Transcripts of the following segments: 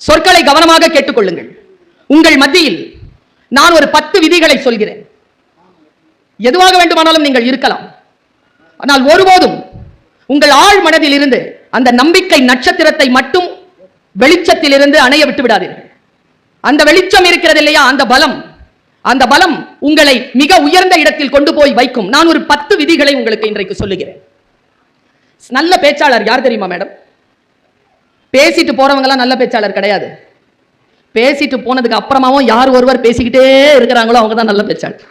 சொற்களை கவனமாக கேட்டுக்கொள்ளுங்கள். உங்கள் மத்தியில் நான் ஒரு பத்து விதிகளை சொல்கிறேன். எதுவாக வேண்டுமானாலும் நீங்கள் இருக்கலாம். ஆனால் ஒருபோதும் உங்கள் ஆழ் மனதில் இருந்து அந்த நம்பிக்கை நட்சத்திரத்தை மட்டும் வெளிச்சத்திலிருந்து அணைய விட்டு விடாதீர்கள். அந்த வெளிச்சம் இருக்கிறது இல்லையா? அந்த பலம். அந்த பலம் உங்களை மிக உயர்ந்த இடத்தில் கொண்டு போய் வைக்கும். நான் ஒரு பத்து விதிகளை உங்களுக்கு இன்றைக்கு சொல்லுகிறேன். நல்ல பேச்சாளர் யார் தெரியுமா மேடம்? பேசிட்டு போறவங்க எல்லாம் நல்ல பேச்சாளர் கிடையாது. பேசிட்டு போனதுக்கு அப்புறமாவும் யார் ஒருவர் பேசிக்கிட்டே இருக்கிறாங்களோ அவங்க தான் நல்ல பேச்சாளர்.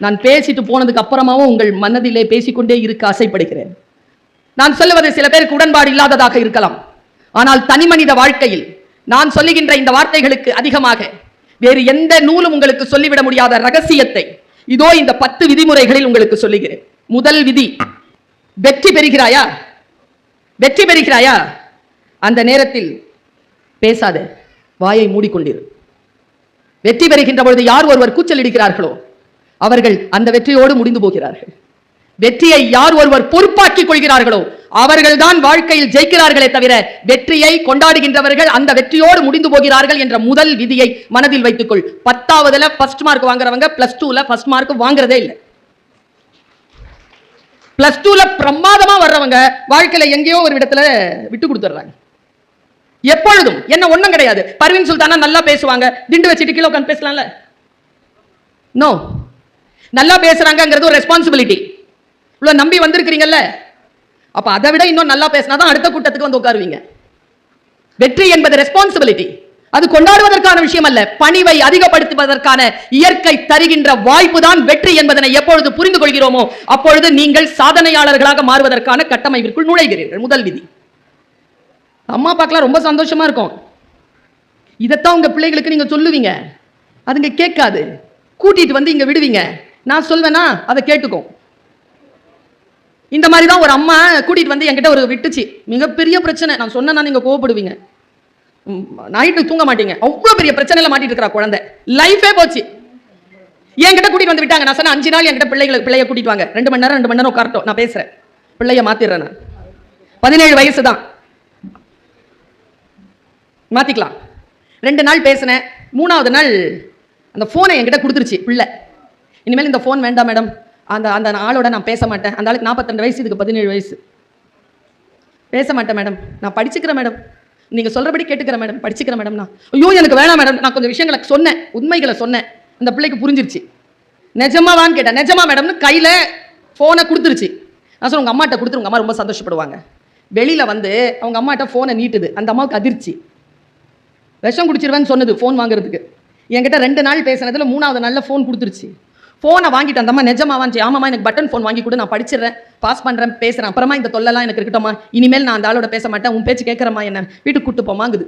நான் பேசிட்டு போனதுக்கு அப்புறமாவும் உங்கள் மனதிலே பேசிக்கொண்டே இருக்க ஆசைப்படுகிறேன். நான் சொல்லுவது சில பேருக்கு உடன்பாடு இல்லாததாக இருக்கலாம். ஆனால் தனி மனித வாழ்க்கையில் நான் சொல்லுகின்ற இந்த வார்த்தைகளுக்கு அதிகமாக வேறு எந்த நூலும் உங்களுக்கு சொல்லிவிட முடியாத ரகசியத்தை இதோ இந்த பத்து விதிமுறைகளில் உங்களுக்கு சொல்லுகிறேன். முதல் விதி வெற்றி பெறுகிறாயா? வெற்றி பெறுகிறாயா? அந்த நேரத்தில் பேசாத வாயை மூடிக்கொண்டிரு. வெற்றி பெறுகின்ற பொழுது யார் ஒருவர் கூச்சல் இடுகிறார்களோ அவர்கள் அந்த வெற்றியோடு முடிந்து போகிறார்கள். வெற்றியை யார் ஒருவர் பொறுப்பாக்கிக் கொள்கிறார்களோ அவர்கள்தான் வாழ்க்கையில் ஜெயிக்கிறார்களே தவிர வெற்றியை கொண்டாடுகின்றவர்கள் அந்த வெற்றியோடு முடிந்து போகிறார்கள் என்ற முதல் விதியை மனதில் வைத்துக்கொள். பத்தாவதுல ஃபர்ஸ்ட் மார்க் வாங்குறவங்க பிளஸ் டூல ஃபர்ஸ்ட் மார்க் வாங்குறதே இல்லை. பிளஸ் டூல பிரமாதமா வர்றவங்க வாழ்க்கையில எங்கேயோ ஒரு இடத்துல விட்டு கொடுத்துட்றாங்க எப்பொழுதும் என்ன ஒண்ணும் கிடையாது. பர்வீன் சுல்தானா நல்லா பேசுவாங்க. திண்டு வச்சுட்டு கீழே உட்காந்து பேசலாம்ல? நோ நல்லா பேசுறாங்கிறது ஒரு ரெஸ்பான்சிபிலிட்டி இவ்வளவு நம்பி வந்திருக்கிறீங்கல்ல? அப்ப அதை விட இன்னும் நல்லா பேசினா தான் அடுத்த கூட்டத்துக்கு வந்து உட்காருவீங்க. வெற்றி என்பது ரெஸ்பான்சிபிலிட்டி அது கொண்டாடுவதற்கான விஷயம் அல்ல பணிவை அதிகப்படுத்துவதற்கான இயற்கை தருகின்ற வாய்ப்பு தான் வெற்றி என்பதனை எப்பொழுது புரிந்து கொள்கிறோமோ அப்பொழுது நீங்கள் சாதனையாளர்களாக மாறுவதற்கான கட்டமைப்பிற்குள் நுழைகிறீர்கள். முதல் விதி. அம்மா அப்பாக்கெல்லாம் ரொம்ப சந்தோஷமா இருக்கும். இதைத்தான் உங்க பிள்ளைகளுக்கு நீங்க சொல்லுவீங்க. அதுங்க கேட்காது. கூட்டிட்டு வந்து இங்க விடுவீங்க. நான் சொல்வேனா? அதை கேட்டுக்கும் இந்த மாதிரி தான் ஒரு அம்மா கூட்டிட்டு வந்து என்கிட்ட ஒரு விட்டுச்சு. மிகப்பெரிய பிரச்சனை. நான் சொன்னேன்னா நீங்க கோவப்படுவீங்க. நைட்டு தூங்க மாட்டீங்க. அவ்வளோ பெரிய பிரச்சனையில மாட்டிட்டு இருக்கிறா குழந்தை. லைஃபே போச்சு. என்கிட்ட கூட்டிட்டு வந்து விட்டாங்க. நான் சொன்ன அஞ்சு நாள் என்கிட்ட பிள்ளைகளை பிள்ளைய கூட்டிட்டு வாங்க. ரெண்டு மணி நேரம் ரெண்டு மணி நேரம் உட்காரட்டும். நான் பேசுறேன். பிள்ளைய மாத்திடுறேன் நான். பதினேழு வயசு தான் மாத்திக்கலாம். ரெண்டு நாள் பேசினேன். மூணாவது நாள் அந்த ஃபோனை என்கிட்ட கொடுத்துருச்சு பிள்ளை. இனிமேல் இந்த ஃபோன் வேண்டாம் மேடம் அந்த அந்த ஆளோட நான் பேச மாட்டேன். அந்த ஆளுக்கு நாற்பத்திரெண்டு வயசு இதுக்கு பதினேழு வயசு. பேச மாட்டேன் மேடம் நான் படிச்சுக்கிறேன் மேடம் நீங்கள் சொல்கிறபடி கேட்டுக்கிறேன் மேடம் படிச்சுக்கிறேன் மேடம் நான். ஐயோ எனக்கு வேணாம் மேடம் நான் கொஞ்சம் விஷயங்களை சொன்னேன். உண்மைகளை சொன்னேன். அந்த பிள்ளைக்கு புரிஞ்சிருச்சு. நிஜமாவான்னு கேட்டேன் நிஜமா மேடம்னு கையில் ஃபோனை கொடுத்துருச்சு. நான் சொன்னேன் உங்கள் அம்மாட்ட கொடுத்துரு உங்கள் அம்மா ரொம்ப சந்தோஷப்படுவாங்க. வெளியில் வந்து அவங்க அம்மாட்ட ஃபோனை நீட்டுது. அந்த அம்மாவுக்கு அதிர்ச்சி. விஷம் குடிச்சிருவேன்னு சொன்னது ஃபோன் வாங்குறதுக்கு. என்கிட்ட ரெண்டு நாள் பேசுனதில் மூணாவது நாளில் ஃபோன் கொடுத்துருச்சு. ஃபோனை வாங்கிட்டு அந்தம்மா அம்மா நிஜமாவான்ச்சு ஆமாம்மா எனக்கு பட்டன் ஃபோன் வாங்கி கொடு நான் படிச்சிடுறேன் பாஸ் பண்ணுறேன் பேசுகிறேன் அப்புறமா இந்த தொல்லலாம் எனக்கு இருக்கட்டும்மா. இனிமேல் நான் அந்த ஆளோட பேச மாட்டேன் உன் பேச்சு கேட்குறம்மா என்ன. வீட்டுக்கு கூட்டு போமாங்குது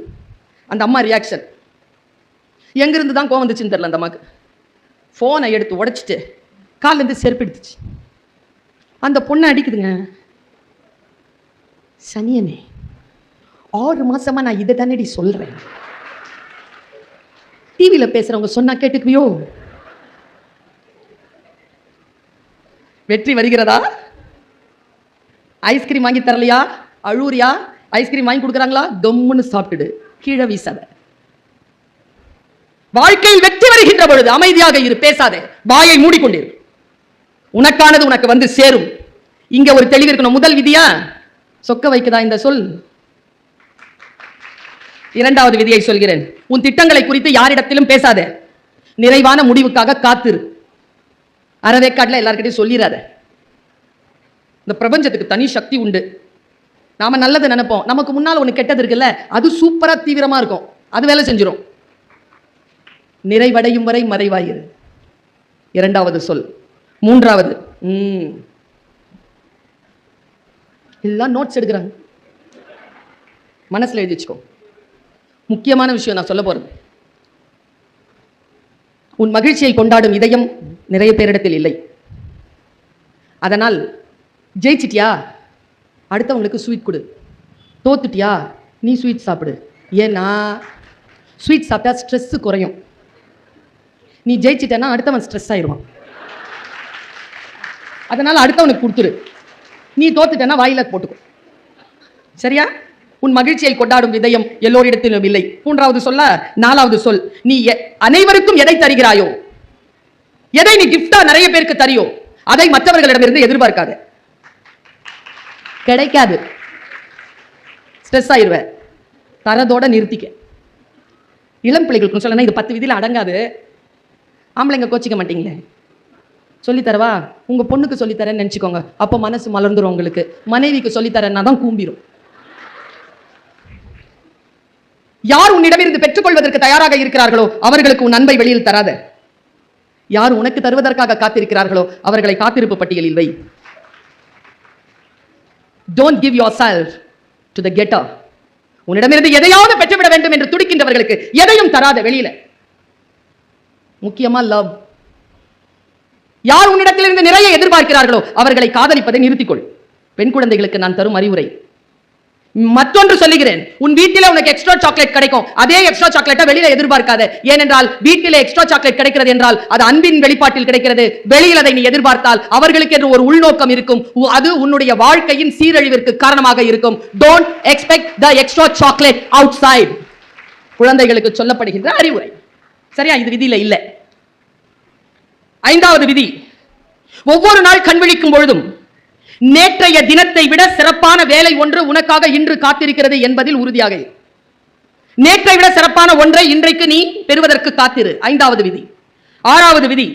அந்த அம்மா ரியாக்ஷன் எங்கேருந்து தான் கோவம் வந்துச்சுன்னு தெரில அந்த அம்மாக்கு. ஃபோனை எடுத்து உடைச்சிட்டு காலேருந்து செருப்பு எடுத்துச்சு அந்த பொண்ணை அடிக்குதுங்க. சனியனே ஆறு மாசமா நான் இதை தானடி சொல்றேன் டிவியில் பேசுறவங்க சொன்னா கேட்டுக்குவியோ? வெற்றி வருகிறதா? ஐஸ்கிரீம் வாங்கி தரலையா? அழுவுறியா? ஐஸ்கிரீம் வாங்கி கொடுக்குறாங்களா? தொம்முன்னு சாப்பிட்டுடு. கீழே வீசாத. வாழ்க்கையில் வெற்றி வருகின்ற பொழுது அமைதியாக இரு பேசாதே. வாயை மூடிக்கொண்டிரு. உனக்கானது உனக்கு வந்து சேரும். இங்க ஒரு தெளிவு இருக்கணும். முதல் விதியா? சொக்க வைக்குதா இந்த சொல்? இரண்டாவது விதியை சொல்கிறேன். உன் திட்டங்களை குறித்து யாரிடத்திலும் பேசாதே. நிறைவான முடிவுக்காக காத்திரு. அறவேக்காட்டில் எல்லாருக்கிட்டையும் சொல்லிடாத இந்த பிரபஞ்சத்துக்கு தனி சக்தி உண்டு. நாம நல்லதை நினைப்போம். நமக்கு முன்னால் ஒன்று கெட்டது இருக்குல்ல அது சூப்பரா தீவிரமா இருக்கும். அது வேலை செஞ்சிடும் நிறைவடையும் வரை மறைவாயிரு. இரண்டாவது சொல். மூன்றாவது. ம். எல்லாம் நோட்ஸ் எடுக்கிறாங்க. மனசுல எழுதி வச்சுக்கோ. முக்கியமான விஷயம் நான் சொல்ல போறது. உன் மகிழ்ச்சியை கொண்டாடும் இதயம் நிறைய பேரிடத்தில் இல்லை. அதனால் ஜெயிச்சிட்டியா? அடுத்தவங்களுக்கு ஸ்வீட் கொடு. தோத்துட்டியா? நீ ஸ்வீட் சாப்பிடு. ஏன்னா ஸ்வீட் சாப்பிட்டா ஸ்ட்ரெஸ்ஸு குறையும். நீ ஜெயிச்சிட்டேன்னா அடுத்தவன் ஸ்ட்ரெஸ் ஆயிடுவான். அதனால் அடுத்தவனுக்கு கொடுத்துரு. நீ தோத்துட்டேன்னா வாயில போட்டுக்கும் சரியா? உன் மகிழ்ச்சியை கொண்டாடும் விதயம் எல்லோரிடத்திலும் இல்லை. மூன்றாவது சொல்ல நாலாவது சொல் நீ எ- அனைவருக்கும் எதை தருகிறாயோ எதை நீ கிஃப்டா நிறைய பேருக்கு தரியோ அதை மற்றவர்களிடமிருந்து எதிர்பார்க்காத. கிடைக்காது. ஸ்ட்ரெஸ் ஆயிடுவ தரதோட நிறுத்திக்க. இளம் பிள்ளைகளுக்கு சொல்லணும் இது பத்து விதியில் அடங்காது. ஆம்பளைங்க கோச்சிக்க மாட்டீங்களே. சொல்லித் தரவா உங்க பொண்ணுக்கு சொல்லித் தரேன்னு அப்போ மனசு மலர்ந்துரும் உங்களுக்கு. மனைவிக்கு சொல்லித் தரேன்னா தான் கூம்பிடும் யார் உன்னிடமிருந்து பெற்றுக்கொள்வதற்கு தயாராக இருக்கிறார்களோ அவர்களுக்கு உன் அன்பை வெளியில் தராத. யார் உனக்கு தருவதற்காக காத்திருக்கிறார்களோ அவர்களை காத்திருப்பு பட்டியலில் வை. Don't give yourself to the getter உன்னிடமிருந்து எதையாவது பெற்றுவிட வேண்டும் என்று துடிக்கின்றவர்களுக்கு எதையும் தராத வெளியில. முக்கியமா லவ் யார் உன்னிடத்திலிருந்து நிறைய எதிர்பார்க்கிறார்களோ அவர்களை காதலிப்பதை நிறுத்திக்கொள். பெண் குழந்தைகளுக்கு நான் தரும் அறிவுரை. மற்றொன்று சொல்லுகிறேன். உன் வீட்டில உனக்கு எக்ஸ்ட்ரா சாக்லேட் கிடைக்கும். அதே எக்ஸ்ட்ரா சாக்லேட்டை வெளியில எதிர்பார்க்காத. ஏனென்றால் வீட்டில எக்ஸ்ட்ரா சாக்லேட் கிடைக்கிறது என்றால் அது அன்பின் வெளிப்பாட்டில் கிடைக்கிறது. வெளியில் அதை நீ எதிர்பார்த்தால் அவர்களுக்கு என்று ஒரு உள்நோக்கம் இருக்கும். அது உன்னுடைய வாழ்க்கையின் சீரழிவிற்கு காரணமாக இருக்கும். Don't expect the extra chocolate outside குழந்தைகளுக்கு சொல்லப்படுகின்ற அறிவுரை. சரியா? இது விதியில இல்லை. ஐந்தாவது விதி. ஒவ்வொரு நாள் கண் விழிக்கும் பொழுதும் நேற்றைய தினத்தை விட சிறப்பான வேலை ஒன்று உனக்காக இன்று காத்திருக்கிறது என்பதில் உறுதியாக நேற்றை விட சிறப்பான ஒன்றை இன்றைக்கு நீ பெறுவதற்கு காத்திரு. ஐந்தாவது விதி. ஆறாவது விதி.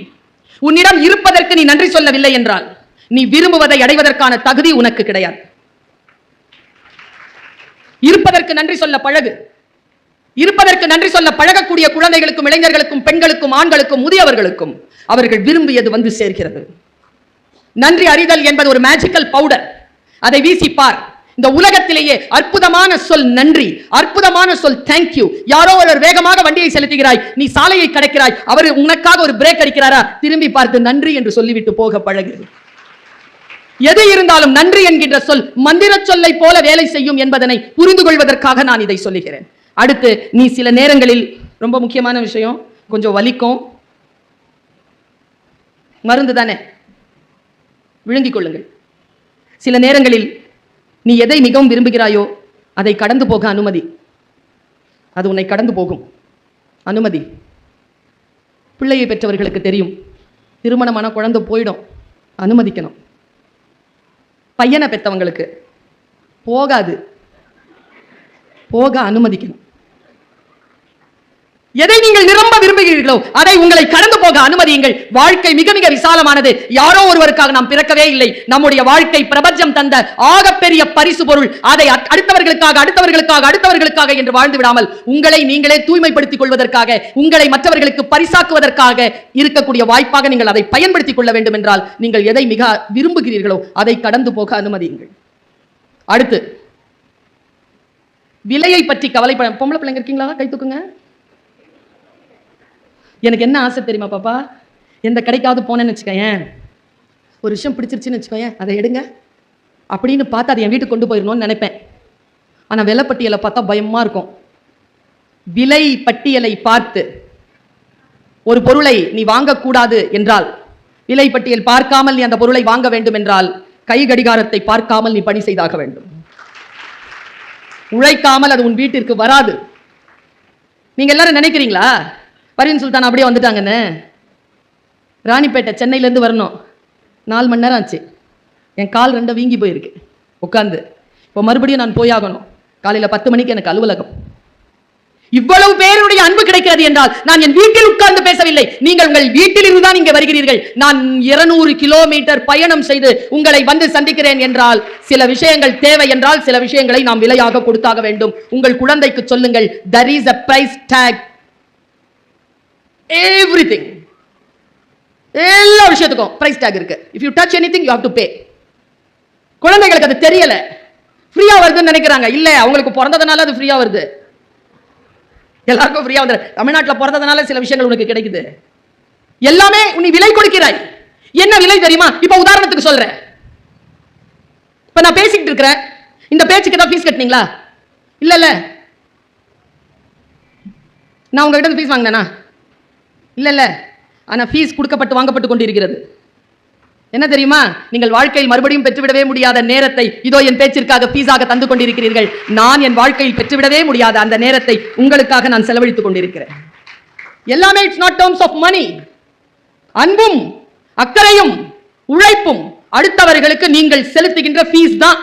உன்னிடம் இருப்பதற்கு நீ நன்றி சொல்லவில்லை என்றால் நீ விரும்புவதை அடைவதற்கான தகுதி உனக்கு கிடையாது. இருப்பதற்கு நன்றி சொல்ல பழகு. இருப்பதற்கு நன்றி சொல்ல பழகக்கூடிய குழந்தைகளுக்கும் இளைஞர்களுக்கும் பெண்களுக்கும் ஆண்களுக்கும் முதியவர்களுக்கும் அவர்கள் விரும்பியது வந்து சேர்கிறது. நன்றி அறிதல் என்பது ஒரு மேஜிக்கல் பவுடர் அதை வீசி பார் இந்த உலகத்திலேயே அற்புதமான சொல் நன்றி அற்புதமான சொல் தேங்க்யூ யாரோ ஒருவர் வேகமாக வண்டியை செலுத்துகிறாய் நீ சாலையை கடக்கிறாய் அவர் உனக்காக ஒரு பிரேக் அடிக்கிறாரா? திரும்பி பார்த்து நன்றி என்று சொல்லிவிட்டு போக பழகு எது இருந்தாலும் நன்றி என்கின்ற சொல் மந்திர சொல்லை போல வேலை செய்யும் என்பதனை புரிந்து கொள்வதற்காக நான் இதை சொல்லுகிறேன். அடுத்து நீ சில நேரங்களில் ரொம்ப முக்கியமான விஷயம் கொஞ்சம் வலிக்கும். மருந்து தானே? விழுங்கிக் கொள்ளுங்கள். சில நேரங்களில் நீ எதை மிகவும் விரும்புகிறாயோ அதை கடந்து போக அனுமதி. அது உன்னை கடந்து போகும். அனுமதி. பிள்ளையை பெற்றவர்களுக்கு தெரியும். திருமணமான குழந்தை போயிடும். அனுமதிக்கணும். பையனை பெற்றவங்களுக்கு போகாது. போக அனுமதிக்கணும். எதை நீங்கள் நிரம்ப விரும்புகிறீர்களோ அதை உங்களை கடந்து போக அனுமதியுங்கள். வாழ்க்கை மிக மிக விசாலமானது. யாரோ ஒருவருக்காக நாம் பிறக்கவே இல்லை. நம்முடைய வாழ்க்கை பிரபஞ்சம் தந்த ஆகப்பெரிய பரிசு பொருள். அதை அடுத்தவர்களுக்காக அடுத்தவர்களுக்காக அடுத்தவர்களுக்காக என்று வாழ்ந்து விடாமல் உங்களை நீங்களே தூய்மைப்படுத்திக் கொள்வதற்காக உங்களை மற்றவர்களுக்கு பரிசாக்குவதற்காக இருக்கக்கூடிய வாய்ப்பாக நீங்கள் அதை பயன்படுத்திக் கொள்ள வேண்டும் என்றால் நீங்கள் எதை மிக விரும்புகிறீர்களோ அதை கடந்து போக அனுமதியுங்கள். அடுத்து விலையை பற்றி கவலைப்பட பொம்பளை பிள்ளைங்க இருக்கீங்களா? கை தூக்குங்க. எனக்கு என்ன ஆசை தெரியுமா பாப்பா? எந்த கடைக்காவது போனேன்னு வச்சுக்கோயேன். ஒரு விஷயம் பிடிச்சிருச்சுன்னு வச்சுக்கோயேன். அதை எடுங்க. அப்படின்னு பார்த்து அதை என் வீட்டுக்கு கொண்டு போயிடணும்னு நினைப்பேன். ஆனால் விலைப்பட்டியலை பார்த்தா பயமா இருக்கும். விலை பட்டியலை பார்த்து. ஒரு பொருளை நீ வாங்கக்கூடாது என்றால் விலை பட்டியல் பார்க்காமல் நீ அந்த பொருளை வாங்க வேண்டும் என்றால் கை கடிகாரத்தை பார்க்காமல் நீ பணி செய்தாக வேண்டும். உழைக்காமல் அது உன் வீட்டிற்கு வராது. நீங்க எல்லாரும் நினைக்கிறீங்களா? பரின் சுல்தான் அப்படியே வந்துட்டாங்கன்னு. ராணிப்பேட்டை சென்னையிலேருந்து வரணும். நாலு மணி நேரம் ஆச்சு. என் கால் ரெண்டும் வீங்கி போயிருக்கு. உட்காந்து இப்போ மறுபடியும் நான் போயாகணும் காலையில் பத்து மணிக்கு எனக்கு அலுவலகம். இவ்வளவு பேருடைய அன்பு கிடைக்கிறது என்றால் நான் என் வீட்டில் உட்கார்ந்து பேசவில்லை. நீங்கள் உங்கள் வீட்டில் இருந்துதான் இங்கே வருகிறீர்கள். நான் 200 கிலோமீட்டர் பயணம் செய்து உங்களை வந்து சந்திக்கிறேன் என்றால் சில விஷயங்கள் தேவை என்றால் சில விஷயங்களை நாம் விலையாக கொடுத்தாக வேண்டும். உங்கள் குழந்தைக்கு சொல்லுங்கள் there is a price tag everything எல்லா விஷயத்துக்கும் பிரைஸ் டேக் இருக்கு. If you touch anything you have to pay குழந்தைகளுக்கு அது தெரியல. ஃப்ரீயா வருதுன்னு நினைக்கிறாங்க. இல்ல அவங்களுக்கு பிறந்ததுனால அது ஃப்ரீயா வருது. எல்லாருக்கும் ஃப்ரீயா வந்து தமிழ்நாட்டில் பிறந்ததுனால சில விஷயங்கள் உனக்கு கிடைக்குது. எல்லாமே நீ விலை கொடுக்கிறாய். என்ன விலை தெரியுமா? இப்ப உதாரணத்துக்கு சொல்றேன். இப்ப நான் பேசிக்கிட்டு இருக்கிறேன். இந்த பேச்சுக்கு தான் ஃபீஸ் கட்டினீங்களா? இல்ல இல்ல. நான் உங்ககிட்ட ஃபீஸ் வாங்கினேனா? இல்லைல்ல. ஆனால் ஃபீஸ் கொடுக்கப்பட்டு வாங்கப்பட்டு கொண்டிருக்கிறது. என்ன தெரியுமா? நீங்கள் வாழ்க்கையில் மறுபடியும் பெற்றுவிடவே முடியாத நேரத்தை இதோ என் பேச்சிற்காக ஃபீஸாக தந்து கொண்டிருக்கிறீர்கள். நான் என் வாழ்க்கையில் பெற்றுவிடவே முடியாத அந்த நேரத்தை உங்களுக்காக நான் செலவழித்துக் கொண்டிருக்கிறேன். எல்லாமே it's not terms of money அன்பும் அக்கறையும் உழைப்பும் அடுத்தவர்களுக்கு நீங்கள் செலுத்துகின்ற ஃபீஸ் தான்.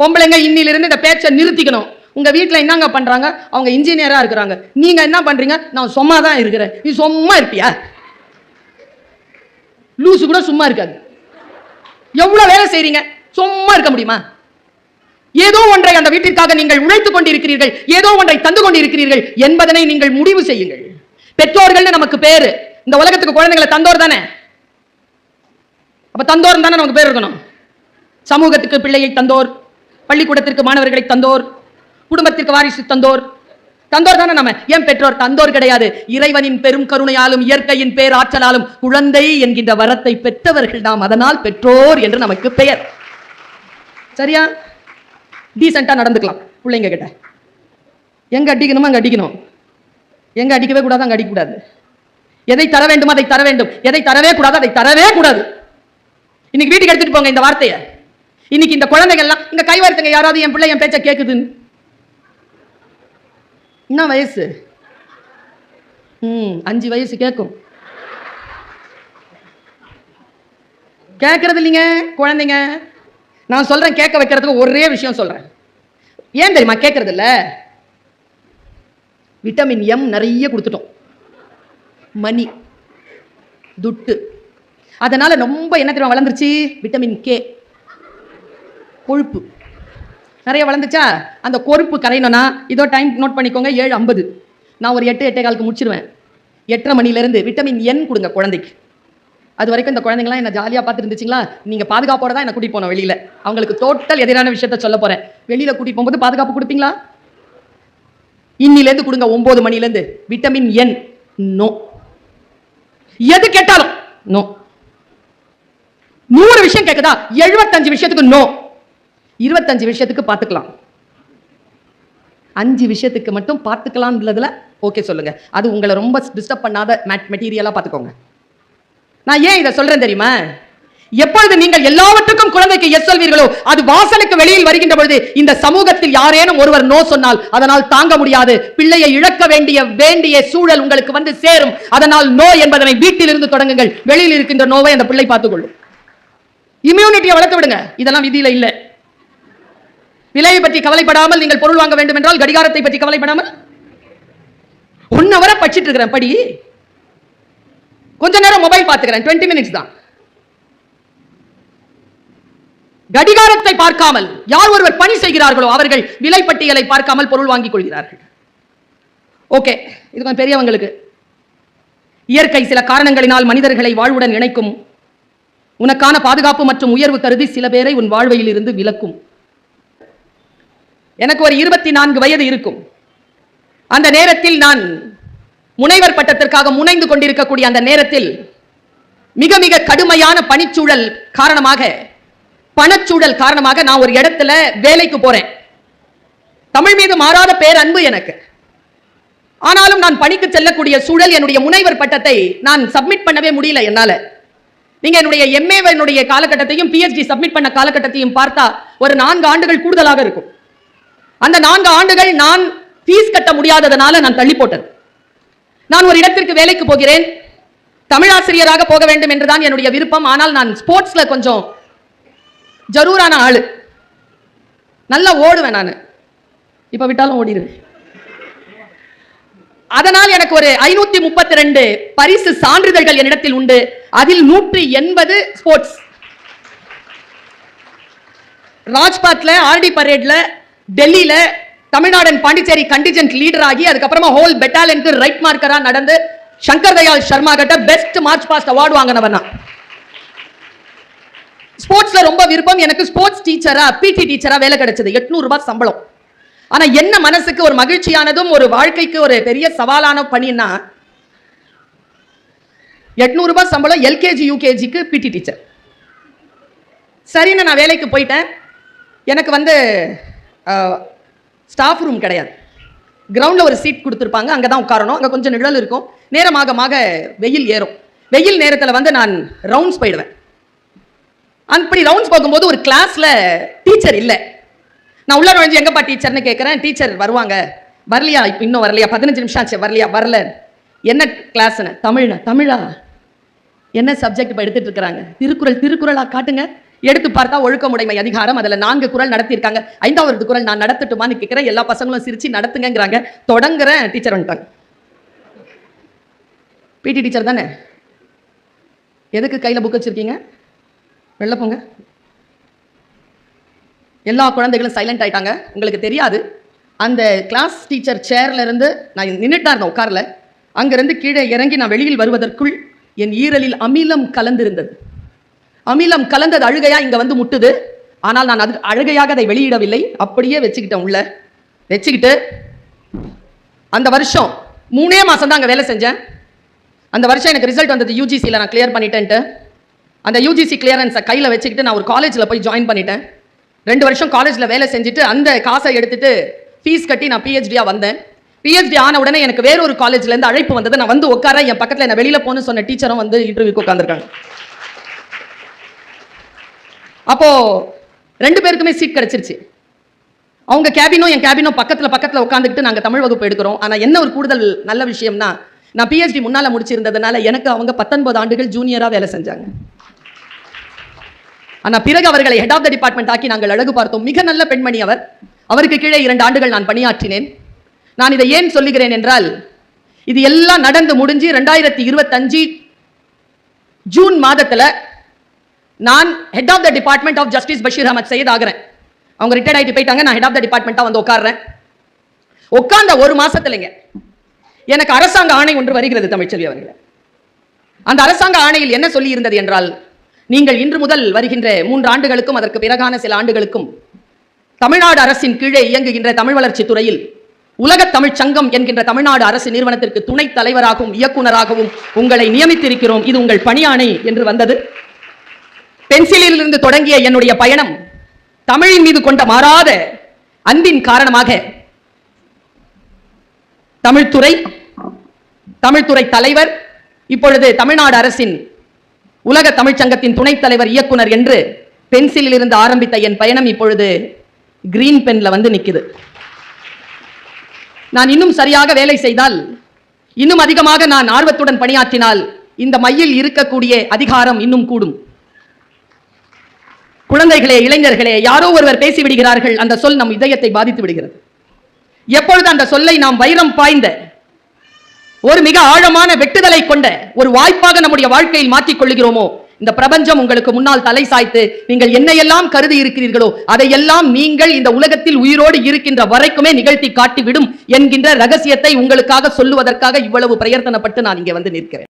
பொம்பளைங்க இன்னிலிருந்து இந்த பேச்சை நிறுத்திக்கணும். உங்க வீட்டில் என்னங்க பண்றாங்க? அவங்க இன்ஜினியரா இருக்கிறாங்க. நீங்க என்ன பண்றீங்க? நான் சும்மா தான் இருக்கிறேன். நீ சும்மா இருப்பியா? லூசு கூட சும்மா இருக்காது. எவ்வளவு வேலை செய்றீங்க? சும்மா இருக்க முடியுமா? ஏதோ ஒன்றை அந்த வீட்டிற்காக நீங்கள் உழைத்துக் கொண்டிருக்கிறீர்கள். ஏதோ ஒன்றை தந்து கொண்டிருக்கிறீர்கள் என்பதனை நீங்கள் முடிவு செய்யுங்கள். பெற்றோர்கள்னு நமக்கு பேரு. இந்த உலகத்துக்கு குழந்தைங்களை தந்தோர் தானே? அப்ப தந்தோர் தானே நமக்கு பேர் இருக்கணும்? சமூகத்துக்கு பிள்ளையை தந்தோர் பள்ளிக்கூடத்திற்கு மாணவர்களை தந்தோர் குடும்பத்திற்கு வாரிசு தந்தோர். தந்தோர் தானே நம்ம? ஏன் பெற்றோர்? தந்தோர் கிடையாது. இறைவனின் பெரும் கருணையாலும் இயற்கையின் பேராற்றலாலும் குழந்தை என்கின்ற வரத்தை பெற்றவர்கள் நாம். அதனால் பெற்றோர் என்று நமக்கு பெயர். சரியா? டீசெண்டா நடந்துக்கலாம் பிள்ளைங்க கிட்ட. எங்க அடிக்கணுமோ அங்க அடிக்கணும். எங்க அடிக்கவே கூடாது அங்க அடிக்கக்கூடாது. எதை தர வேண்டுமோ அதை தர வேண்டும். எதை தரவே கூடாது அதை தரவே கூடாது. இன்னைக்கு வீட்டுக்கு எடுத்துட்டு போங்க இந்த வார்த்தையை. இன்னைக்கு இந்த குழந்தைகள்லாம் இங்க கை யாராவது என் பிள்ளை என் பேச்சை கேட்குதுன்னு என்ன வயசு? ம் அஞ்சு வயசு கேட்கும் கேட்கறது இல்லைங்க குழந்தைங்க. நான் சொல்றேன் கேட்க வைக்கிறதுக்கு ஒரே விஷயம் சொல்றேன். ஏன் தெரியுமா கேட்கறது இல்ல? விட்டமின் எம் நிறைய கொடுத்துட்டோம். மணி துட்டு. அதனால ரொம்ப என்ன தெரியுமா வளர்ந்துருச்சு? விட்டமின் கே கொழுப்பு. நிறைய வளர்ந்துச்சா? அந்த கொறுப்பு கரையணும்னா இதோ டைம் நோட் பண்ணிக்கோங்க ஏழு ஐம்பது. நான் ஒரு எட்டு எட்டே காலுக்கு முடிச்சிருவேன். எட்டரை மணிலேருந்து விட்டமின் என் கொடுங்க குழந்தைக்கு. அது வரைக்கும் இந்த குழந்தைங்களாம் என்ன ஜாலியாக பார்த்துட்டு இருந்துச்சுங்களா? நீங்கள் பாதுகாப்போட தான் என்ன கூட்டிகிட்டு போனோம் வெளியில். அவங்களுக்கு டோட்டல் எதிரான விஷயத்த சொல்ல போகிறேன் வெளியில் கூட்டிட்டு போகும்போது பாதுகாப்பு கொடுப்பீங்களா? இன்னிலேருந்து கொடுங்க ஒம்பது மணிலேருந்து விட்டமின் என் நோ எது கேட்டாலும் நோ நூறு விஷயம் கேட்குதா எழுபத்தஞ்சு விஷயத்துக்கு நோ இருபத்தஞ்சு விஷயத்துக்கு பார்த்துக்கலாம். அஞ்சு விஷயத்துக்கு மட்டும் பார்த்துக்கலாம்ன்றதுல ஓகே சொல்லுங்க. அது உங்களை ரொம்ப டிஸ்டர்ப் பண்ணாத மெட்டீரியலாக பார்த்துக்கோங்க. நான் ஏன் இதை சொல்றேன் தெரியுமா? எப்பொழுது நீங்கள் எல்லாவற்றுக்கும் குழந்தைக்கு எஸ் சொல்வீர்களோ அது வாசலுக்கு வெளியில் வருகின்ற பொழுது இந்த சமூகத்தில் யாரேனும் ஒருவர் நோ சொன்னால் அதனால் தாங்க முடியாது. பிள்ளையை இழக்க வேண்டிய வேண்டிய சூழல் உங்களுக்கு வந்து சேரும். அதனால் நோ என்பதனை வீட்டிலிருந்து தொடங்குங்கள். வெளியில் இருக்கின்ற நோவை அந்த பிள்ளை பார்த்துக்கொள்ளும். இம்யூனிட்டியை வளர்த்து விடுங்க. இதெல்லாம் விதியில இல்லை. விலையை பற்றி கவலைப்படாமல் நீங்கள் பொருள் வாங்க வேண்டும் என்றால் கடிகாரத்தை பற்றி கவலைப்படாமல். ஒன் அவரை படிச்சிட்டு இருக்கிறேன் படி. கொஞ்ச நேரம் மொபைல் பார்த்துக்கிறேன் 20 மினிட்ஸ் தான். கடிகாரத்தை பார்க்காமல் யார் ஒருவர் பணி செய்கிறார்களோ அவர்கள் விலை பட்டியலை பார்க்காமல் பொருள் வாங்கிக் கொள்கிறார்கள். ஓகே இது கொஞ்சம் பெரியவங்களுக்கு. இயற்கை சில காரணங்களினால் மனிதர்களை வாழ்வுடன் இணைக்கும். உனக்கான பாதுகாப்பு மற்றும் உயர்வு கருதி சில பேரை உன் வாழ்வையில் இருந்து விலக்கும். எனக்கு ஒரு இருபத்தி நான்கு வயது இருக்கும். அந்த நேரத்தில் நான் முனைவர் பட்டத்திற்காக முனைந்து கொண்டிருக்கக்கூடிய அந்த நேரத்தில் மிக மிக கடுமையான பணிச்சூழல் காரணமாக பணச்சூழல் காரணமாக நான் ஒரு இடத்துல வேலைக்கு போறேன். தமிழ் மீது மாறாத பேரன்பு எனக்கு. ஆனாலும் நான் பணிக்கு செல்லக்கூடிய சூழல் என்னுடைய முனைவர் பட்டத்தை நான் சப்மிட் பண்ணவே முடியல என்னால. நீங்க என்னுடைய எம்ஏ என்னுடைய காலகட்டத்தையும் பிஹெச்டி சப்மிட் பண்ண காலகட்டத்தையும் பார்த்தா ஒரு நான்கு ஆண்டுகள் கூடுதலாக இருக்கும். அந்த நான்கு ஆண்டுகள் நான் ஃபீஸ் கட்ட முடியாததனால நான் தள்ளி போட்டது. நான் ஒரு இடத்திற்கு வேலைக்கு போகிறேன். தமிழாசிரியராக போக வேண்டும் என்றுதான் என்னுடைய விருப்பம். ஆனால் நான் ஸ்போர்ட்ஸ்ல கொஞ்சம் ஜரூரான ஆளு. நல்லா ஓடுவேன் நான். இப்ப விட்டாலும் ஓடிடுவேன் அதனால் எனக்கு ஒரு ஐநூத்தி முப்பத்தி ரெண்டு பரிசு சான்றிதழ்கள் என்னிடத்தில் உண்டு. அதில் நூற்றி எண்பது ஸ்போர்ட்ஸ் ராஜ்பாத்ல ஆர்டி பரேட்ல டெல்லியில தமிழ்நாடன் பாண்டிச்சேரி கண்டிஜென்ட் லீடர் ஆகி அதுக்கப்புறமா ஹோல் பெட்டாலியனுக்கு ரைட் மார்க்கரா நடந்து சங்கர் தயாள் சர்மா கிட்ட பெஸ்ட் மார்ச் பாஸ்ட் அவார்டு வாங்கினவன் நான் ஸ்போர்ட்ஸ்ல ரொம்ப விருப்பம் எனக்கு ஸ்போர்ட்ஸ் டீச்சரா பிடி டீச்சரா வேலை கிடைச்சது. 800 ரூபாய் சம்பளம். ஆனா என்ன மனசுக்கு ஒரு மகிழ்ச்சியானதும் ஒரு வாழ்க்கைக்கு ஒரு பெரிய சவாலான பணின்னா 800 ரூபாய் சம்பளம் எல்கேஜி யூகேஜிக்கு பிடி டீச்சர். சரின்னு நான் வேலைக்கு போயிட்டேன். எனக்கு வந்து ஸ்டாஃப் ரூம் கிடையாது. கிரவுண்டில் ஒரு சீட் கொடுத்துருப்பாங்க அங்கே தான் உட்காரணும். அங்கே கொஞ்சம் நிழல் இருக்கும். நேரமாக மாக வெயில் ஏறும். வெயில் நேரத்தில் வந்து நான் ரவுண்ட்ஸ் போயிடுவேன். அப்படி ரவுண்ட்ஸ் போகும்போது ஒரு கிளாஸில் டீச்சர் இல்லை. நான் உள்ள நுழைஞ்சு எங்கப்பா டீச்சர்னு கேட்குறேன் டீச்சர் வருவாங்க. வரலையா? இப்போ இன்னும் வரலையா? பதினஞ்சு நிமிஷம் ஆச்சு. வரலையா? வரல. என்ன கிளாஸ்ன்னு தமிழ்னா? தமிழா? என்ன சப்ஜெக்ட் இப்போ எடுத்துகிட்டு இருக்கிறாங்க? திருக்குறள் திருக்குறளாக காட்டுங்க. எடுத்து பார்த்தா ஒழுக்கமுடைமை அதிகாரம். அதில் நான்கு குரல் நடத்தியிருக்காங்க. ஐந்தாவது குரல் நான் நடத்தட்டுமான்னு கேட்குறேன் எல்லா பசங்களும் சிரிச்சு நடத்துங்கிறாங்க தொடங்குறேன் டீச்சர் வந்துட்டாங்க. பிடி டீச்சர் தானே? எதுக்கு கையில் புக் வச்சிருக்கீங்க? வெளில போங்க. எல்லா குழந்தைகளும் சைலண்ட் ஆயிட்டாங்க. உங்களுக்கு தெரியாது. அந்த கிளாஸ் டீச்சர் சேர்ல இருந்து நான் நின்றுட்டா இருந்தேன் உட்கார்ல. அங்கிருந்து கீழே இறங்கி நான் வெளியில் வருவதற்குள் என் ஈரலில் அமிலம் கலந்திருந்தது. அமிலம் கலந்தது அழுகையா இங்க வந்து முட்டுது? ஆனால் நான் அது அழுகையாக அதை வெளியிடவில்லை. அப்படியே வச்சுக்கிட்டேன் உள்ள. வச்சுக்கிட்டு அந்த வருஷம் மூணே மாதம் தான் அங்கே வேலை செஞ்சேன். அந்த வருஷம் எனக்கு ரிசல்ட் வந்தது யூஜிசியில் நான் கிளியர் பண்ணிட்டேன்ட்டு. அந்த யூஜிசி கிளியரன்ஸை கையில் வச்சுக்கிட்டு நான் ஒரு காலேஜில் போய் ஜாயின் பண்ணிட்டேன். ரெண்டு வருஷம் காலேஜில் வேலை செஞ்சுட்டு அந்த காசை எடுத்துட்டு ஃபீஸ் கட்டி நான் பிஹெச்டியாக வந்தேன். பிஹெச்டி ஆன உடனே எனக்கு வேறொரு காலேஜ்லேருந்து அழைப்பு வந்தது. நான் வந்து உட்கார என் பக்கத்தில் என்ன வெளியில் போகணும்னு சொன்ன டீச்சரும் வந்து இன்டர்வியூக்கு உட்காந்துருக்காங்க அப்போ ரெண்டு பேருக்குமே சீட் கிடைச்சிருச்சு. அவங்க கேபினோ என் கேபினோ பக்கத்தில் பக்கத்தில் உட்காந்துக்கிட்டு நாங்க தமிழ் வகுப்பு எடுக்கிறோம். ஆனால் என்ன ஒரு கூடுதல் நல்ல விஷயம்னா நான் பிஹெச்டி முன்னால் முடிச்சிருந்ததுனால எனக்கு அவங்க பத்தொன்பது ஆண்டுகள் ஜூனியராக வேலை செஞ்சாங்க. ஆனால் பிறகு அவர்களை ஹெட் ஆஃப் த டிபார்ட்மெண்ட் ஆக்கி நாங்கள் அழகு பார்த்தோம். மிக நல்ல பெண்மணி அவர். அவருக்கு கீழே இரண்டு ஆண்டுகள் நான் பணியாற்றினேன். நான் இதை ஏன் சொல்லுகிறேன் என்றால் இது எல்லாம் நடந்து முடிஞ்சு ரெண்டாயிரத்தி இருபத்தஞ்சு ஜூன் மாதத்துல நான் head of the department of justice Basheer Ahmed Syed ஆகிறேன். அவங்க ரிட்டையர்ட் ஆகிட்டு போயிட்டாங்க நான் ஹெட் ஆஃப் த டிபார்ட்மெண்ட்டாக வந்து உட்கார்றேன். உட்கார்ந்த ஒரு மாசத்துலங்க எனக்கு அரசாங்க ஆணை ஒன்று வருகிறது தமிழ்ச்செல்வி அவர்களே. அந்த அரசாங்க ஆணையில் என்ன சொல்லி இருந்தது என்றால் நீங்கள் இன்று முதல் வருகின்ற மூன்று ஆண்டுகளுக்கும் அதற்கு பிறகான சில ஆண்டுகளுக்கும் தமிழ்நாடு அரசின் கீழே இயங்குகின்ற தமிழ் வளர்ச்சி துறையில் உலக தமிழ்ச் சங்கம் என்கின்ற தமிழ்நாடு அரசு நிறுவனத்திற்கு துணைத் தலைவராகவும் இயக்குநராகவும் உங்களை நியமித்திருக்கிறோம். இது உங்கள் பணியாணை என்று வந்தது. பென்சிலில் இருந்து தொடங்கிய என்னுடைய பயணம் தமிழின் மீது கொண்ட மாறாத அன்பின் காரணமாக தமிழ்துறை தமிழ்துறை தலைவர் இப்பொழுது தமிழ்நாடு அரசின் உலக தமிழ்ச்சங்கத்தின் துணைத் தலைவர் இயக்குனர் என்று பென்சிலில் இருந்து ஆரம்பித்த என் பயணம் இப்பொழுது கிரீன் பென்ல வந்து நிக்குது. நான் இன்னும் சரியாக வேலை செய்தால் இன்னும் அதிகமாக நான் ஆர்வத்துடன் பணியாற்றினால் இந்த மையில் இருக்கக்கூடிய அதிகாரம் இன்னும் கூடும். குழந்தைகளே இளைஞர்களே யாரோ ஒருவர் பேசிவிடுகிறார்கள். அந்த சொல் நம் இதயத்தை பாதித்து விடுகிறது. எப்பொழுது அந்த சொல்லை நாம் வைரம் பாய்ந்த ஒரு மிக ஆழமான வெட்டுதலை கொண்ட ஒரு வாய்ப்பாக நம்முடைய வாழ்க்கையில் மாற்றிக் கொள்ளுகிறோமோ இந்த பிரபஞ்சம் உங்களுக்கு முன்னால் தலை சாய்த்து நீங்கள் என்னையெல்லாம் கருதி இருக்கிறீர்களோ அதையெல்லாம் நீங்கள் இந்த உலகத்தில் உயிரோடு இருக்கின்ற வரைக்குமே நிகழ்த்தி காட்டிவிடும் என்கின்ற ரகசியத்தை உங்களுக்காக சொல்லுவதற்காக இவ்வளவு பிரயத்தனப்பட்டு நான் இங்கே வந்து நிற்கிறேன்.